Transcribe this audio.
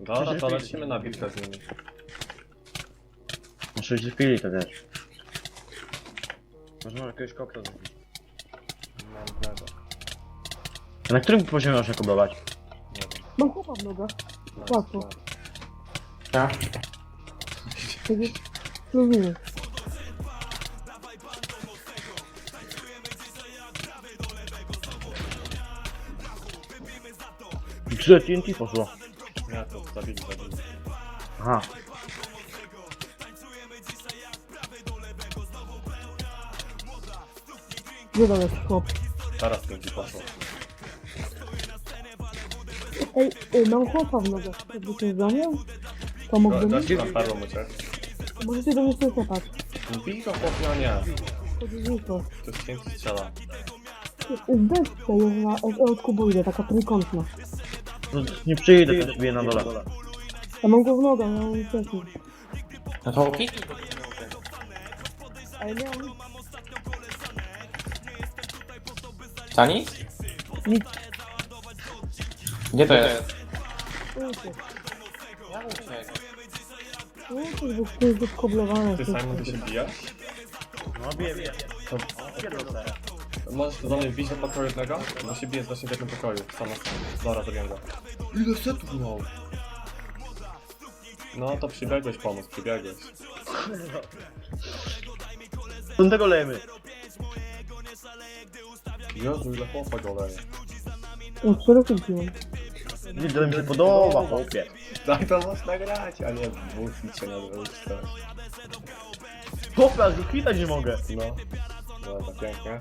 Dobra, to lecimy na bitwę z nimi. Muszę się chwili to wiesz. Można jakiegoś kokta zrobić. Mam znego. A na którym poziomie można kublować? Nie wiem. Mam chłopa w nogach. Nice, Łatwo. nice. Tak? Tego spróbuję. Czy TNT poszło? Nie, to zabili, zabili. Aha. Gdzie tam jakiś chłop? Teraz to ci poszło. Ej, ej, mam chłopa w nogach. Jakby się zamiał? Pomógłby mi? Dasz tam perłą uciec. Możecie do mnie sobie kopać. Bij go chłopie, a nie. Podróżnictwo. To jest cięcie strzela. Destka jest na, od, kubuidy, taka trójkątna. No, nie przyjdę, to sobie na dole. Ja mam go w nogach, ja mam wcześniej. No to łuki? A ja miałem Tani? nic. Gdzie to jest? Uciek, bo to jest skoblowane. Ty Simon, ty się bijasz? No bije, bije. To możesz do mnie wbić do pokoju jednego? Bo się bije właśnie w jednym pokoju, sam na sam. Dobra, zabiję go. Ile setów miał? No to przybiegłeś pomóc, przybiegłeś. Do tego lejemy. Jezu, ile chłopa go leje. Cztery kulki mam. Nie, to mi się podoba, chłopie. Tak to można grać, a nie się nie zrobić to. Chłopie, aż go kwitać nie mogę. No. Dobra, pięknie.